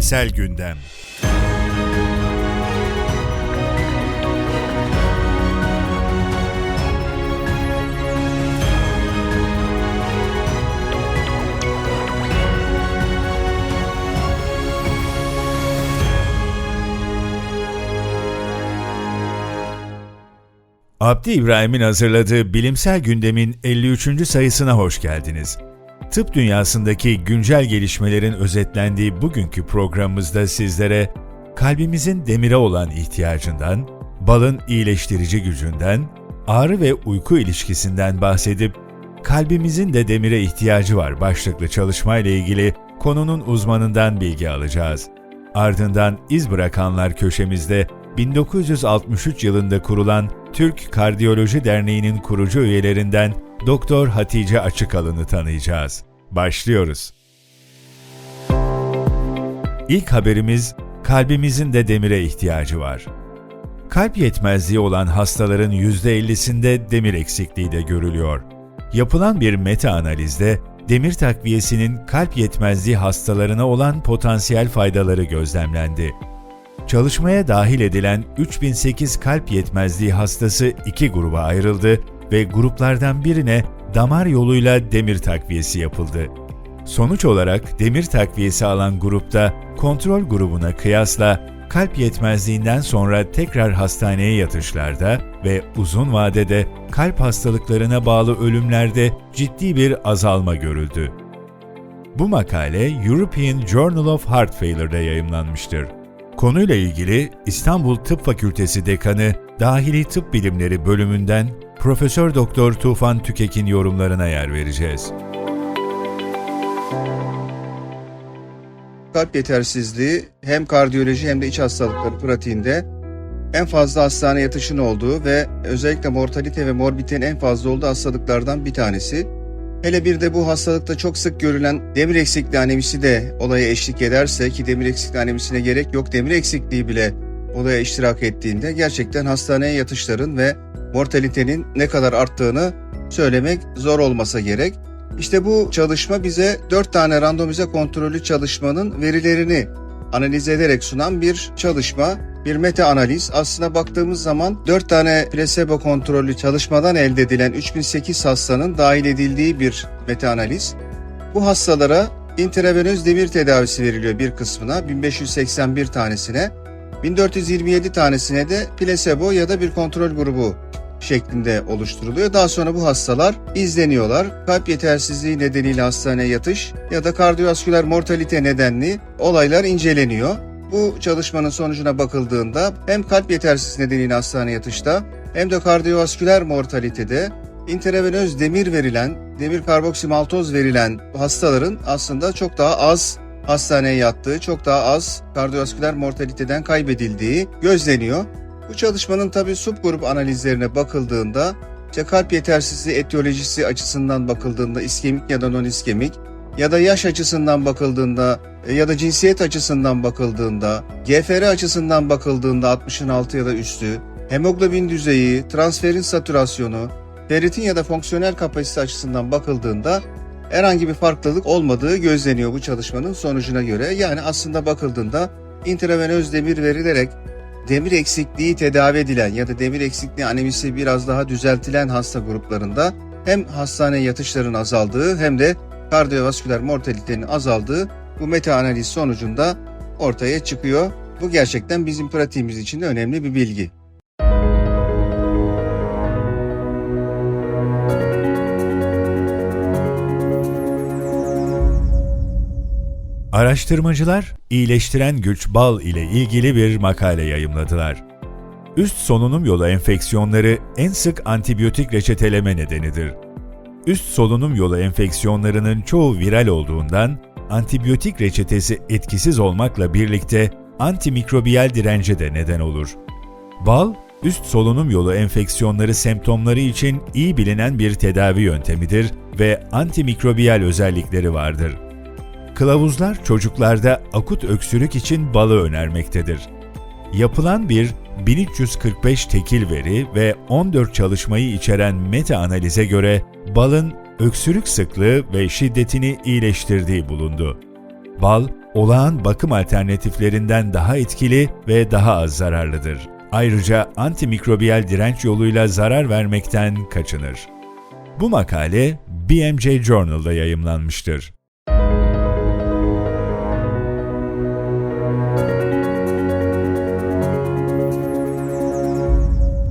Bilimsel Gündem Abdi İbrahim'in hazırladığı Bilimsel Gündem'in 53. sayısına hoş geldiniz. Tıp dünyasındaki güncel gelişmelerin özetlendiği bugünkü programımızda sizlere kalbimizin demire olan ihtiyacından, balın iyileştirici gücünden, ağrı ve uyku ilişkisinden bahsedip kalbimizin de demire ihtiyacı var başlıklı çalışmayla ilgili konunun uzmanından bilgi alacağız. Ardından iz bırakanlar köşemizde 1963 yılında kurulan Türk Kardiyoloji Derneği'nin kurucu üyelerinden Doktor Hatice Açıkalın'ı tanıyacağız. Başlıyoruz. İlk haberimiz kalbimizin de demire ihtiyacı var. Kalp yetmezliği olan hastaların %50'sinde demir eksikliği de görülüyor. Yapılan bir meta analizde demir takviyesinin kalp yetmezliği hastalarına olan potansiyel faydaları gözlemlendi. Çalışmaya dahil edilen 3008 kalp yetmezliği hastası iki gruba ayrıldı ve gruplardan birine damar yoluyla demir takviyesi yapıldı. Sonuç olarak demir takviyesi alan grupta kontrol grubuna kıyasla kalp yetmezliğinden sonra tekrar hastaneye yatışlarda ve uzun vadede kalp hastalıklarına bağlı ölümlerde ciddi bir azalma görüldü. Bu makale European Journal of Heart Failure'da yayımlanmıştır. Konuyla ilgili İstanbul Tıp Fakültesi Dekanı Dahili Tıp Bilimleri bölümünden Profesör Doktor Tufan Tükek'in yorumlarına yer vereceğiz. Kalp yetersizliği hem kardiyoloji hem de iç hastalıkları pratiğinde en fazla hastane yatışın olduğu ve özellikle mortalite ve morbitenin en fazla olduğu hastalıklardan bir tanesi. Hele bir de bu hastalıkta çok sık görülen demir eksikliği anemisi de olaya eşlik ederse ki demir eksikliği anemisine gerek yok demir eksikliği bile olaya iştirak ettiğinde gerçekten hastaneye yatışların ve mortalitenin ne kadar arttığını söylemek zor olmasa gerek. İşte bu çalışma bize 4 tane randomize kontrollü çalışmanın verilerini analiz ederek sunan bir çalışma, bir meta analiz. Aslına baktığımız zaman 4 tane plasebo kontrollü çalışmadan elde edilen 3008 hastanın dahil edildiği bir meta analiz. Bu hastalara intravenöz demir tedavisi veriliyor bir kısmına, 1581 tanesine. 1427 tanesine de plasebo ya da bir kontrol grubu şeklinde oluşturuluyor. Daha sonra bu hastalar izleniyorlar. Kalp yetersizliği nedeniyle hastaneye yatış ya da kardiyovasküler mortalite nedenli olaylar inceleniyor. Bu çalışmanın sonucuna bakıldığında hem kalp yetersizliği nedeniyle hastaneye yatışta hem de kardiyovasküler mortalitede intravenöz demir verilen, demir karboksimaltoz verilen hastaların aslında çok daha az hastaneye yattığı, çok daha az kardiyovasküler mortaliteden kaybedildiği gözleniyor. Bu çalışmanın tabi subgrup analizlerine bakıldığında işte kalp yetersizliği etiyolojisi açısından bakıldığında iskemik ya da non iskemik ya da yaş açısından bakıldığında e, ya da cinsiyet açısından bakıldığında, GFR açısından bakıldığında 60'ın altı ya da üstü, hemoglobin düzeyi, transferin satürasyonu, ferritin ya da fonksiyonel kapasite açısından bakıldığında herhangi bir farklılık olmadığı gözleniyor bu çalışmanın sonucuna göre. Yani aslında bakıldığında intravenöz demir verilerek demir eksikliği tedavi edilen ya da demir eksikliği anemisi biraz daha düzeltilen hasta gruplarında hem hastane yatışların azaldığı hem de kardiyovasküler mortalitenin azaldığı bu meta analiz sonucunda ortaya çıkıyor. Bu gerçekten bizim pratiğimiz için de önemli bir bilgi. Araştırmacılar, iyileştiren güç bal ile ilgili bir makale yayımladılar. Üst solunum yolu enfeksiyonları en sık antibiyotik reçeteleme nedenidir. Üst solunum yolu enfeksiyonlarının çoğu viral olduğundan antibiyotik reçetesi etkisiz olmakla birlikte antimikrobiyal dirence de neden olur. Bal, üst solunum yolu enfeksiyonları semptomları için iyi bilinen bir tedavi yöntemidir ve antimikrobiyal özellikleri vardır. Kılavuzlar çocuklarda akut öksürük için balı önermektedir. Yapılan bir 1345 tekil veri ve 14 çalışmayı içeren meta analize göre balın öksürük sıklığı ve şiddetini iyileştirdiği bulundu. Bal, olağan bakım alternatiflerinden daha etkili ve daha az zararlıdır. Ayrıca antimikrobiyal direnç yoluyla zarar vermekten kaçınır. Bu makale BMJ Journal'da yayımlanmıştır.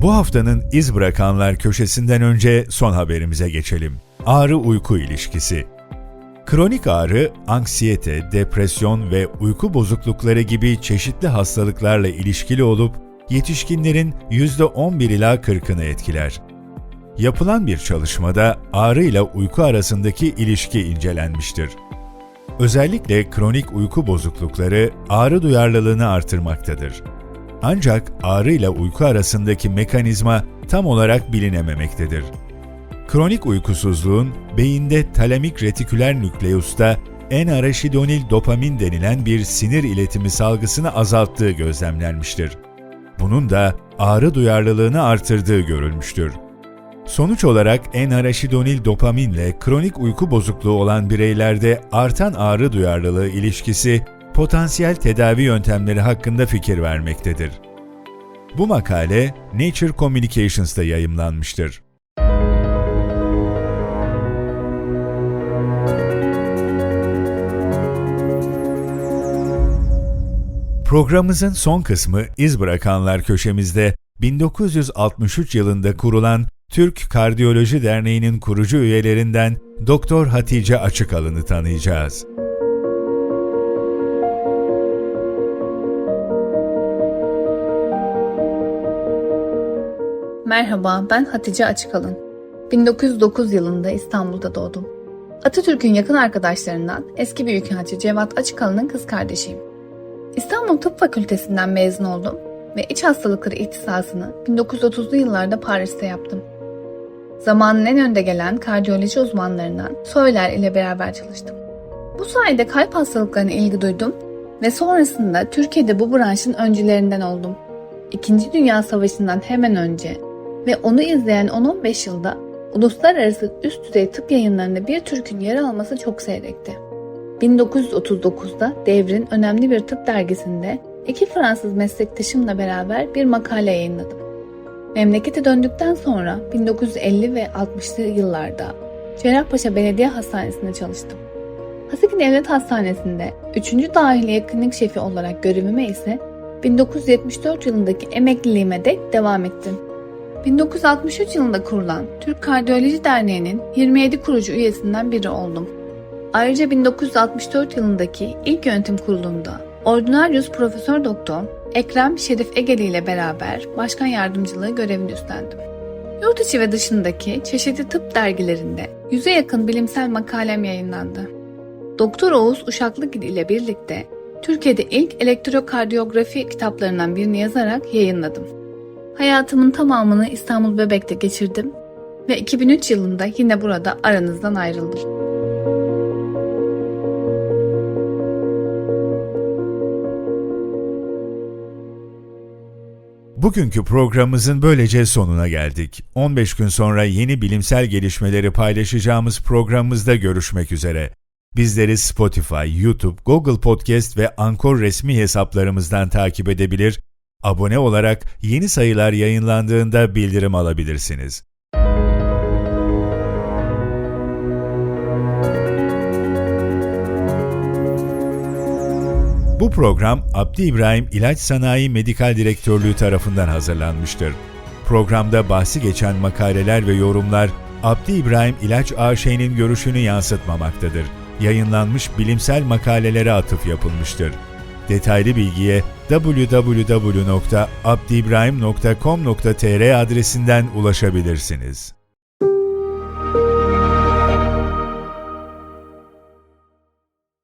Bu haftanın iz bırakanlar köşesinden önce son haberimize geçelim. Ağrı-uyku ilişkisi. Kronik ağrı, anksiyete, depresyon ve uyku bozuklukları gibi çeşitli hastalıklarla ilişkili olup yetişkinlerin %11 ila 40'ını etkiler. Yapılan bir çalışmada ağrı ile uyku arasındaki ilişki incelenmiştir. Özellikle kronik uyku bozuklukları ağrı duyarlılığını artırmaktadır. Ancak ağrı ile uyku arasındaki mekanizma tam olarak bilinememektedir. Kronik uykusuzluğun beyinde talamik retiküler nükleus'ta N-araşidonil dopamin denilen bir sinir iletimi salgısını azalttığı gözlemlenmiştir. Bunun da ağrı duyarlılığını artırdığı görülmüştür. Sonuç olarak N-araşidonil dopaminle kronik uyku bozukluğu olan bireylerde artan ağrı duyarlılığı ilişkisi potansiyel tedavi yöntemleri hakkında fikir vermektedir. Bu makale Nature Communications'ta yayımlanmıştır. Programımızın son kısmı iz bırakanlar köşemizde 1963 yılında kurulan Türk Kardiyoloji Derneği'nin kurucu üyelerinden Doktor Hatice Açıkalın'ı tanıyacağız. Merhaba, ben Hatice Açıkalın. 1909 yılında İstanbul'da doğdum. Atatürk'ün yakın arkadaşlarından eski büyükelçi Cevat Açıkalın'ın kız kardeşiyim. İstanbul Tıp Fakültesinden mezun oldum ve iç hastalıkları ihtisasını 1930'lu yıllarda Paris'te yaptım. Zamanın en önde gelen kardiyoloji uzmanlarından Soyler ile beraber çalıştım. Bu sayede kalp hastalıklarına ilgi duydum ve sonrasında Türkiye'de bu branşın öncülerinden oldum. İkinci Dünya Savaşı'ndan hemen önce ve onu izleyen 10-15 yılda uluslararası üst düzey tıp yayınlarında bir Türk'ün yer alması çok seyrekti. 1939'da Devrin önemli bir tıp dergisinde iki Fransız meslektaşımla beraber bir makale yayınladım. Memlekete döndükten sonra 1950 ve 60'lı yıllarda Cerrahpaşa Belediye Hastanesi'nde çalıştım. Haseki Devlet Hastanesi'nde 3. Dahiliye Klinik Şefi olarak görevime ise 1974 yılındaki emekliliğime dek devam ettim. 1963 yılında kurulan Türk Kardiyoloji Derneği'nin 27 kurucu üyesinden biri oldum. Ayrıca 1964 yılındaki ilk yönetim kurulunda Ordinarius Profesör Doktor Ekrem Şerif Egeli ile beraber başkan yardımcılığı görevini üstlendim. Yurt içi ve dışındaki çeşitli tıp dergilerinde yüze yakın bilimsel makalem yayınlandı. Doktor Oğuz Uşaklıgil ile birlikte Türkiye'de ilk elektrokardiyografi kitaplarından birini yazarak yayınladım. Hayatımın tamamını İstanbul Bebek'te geçirdim ve 2003 yılında yine burada aranızdan ayrıldım. Bugünkü programımızın böylece sonuna geldik. 15 gün sonra yeni bilimsel gelişmeleri paylaşacağımız programımızda görüşmek üzere. Bizleri Spotify, YouTube, Google Podcast ve Anchor resmi hesaplarımızdan takip edebilir, abone olarak yeni sayılar yayınlandığında bildirim alabilirsiniz. Bu program Abdi İbrahim İlaç Sanayi Medikal Direktörlüğü tarafından hazırlanmıştır. Programda bahsi geçen makaleler ve yorumlar Abdi İbrahim İlaç AŞ'nin görüşünü yansıtmamaktadır. Yayınlanmış bilimsel makalelere atıf yapılmıştır. Detaylı bilgiye www.abdiibrahim.com.tr adresinden ulaşabilirsiniz.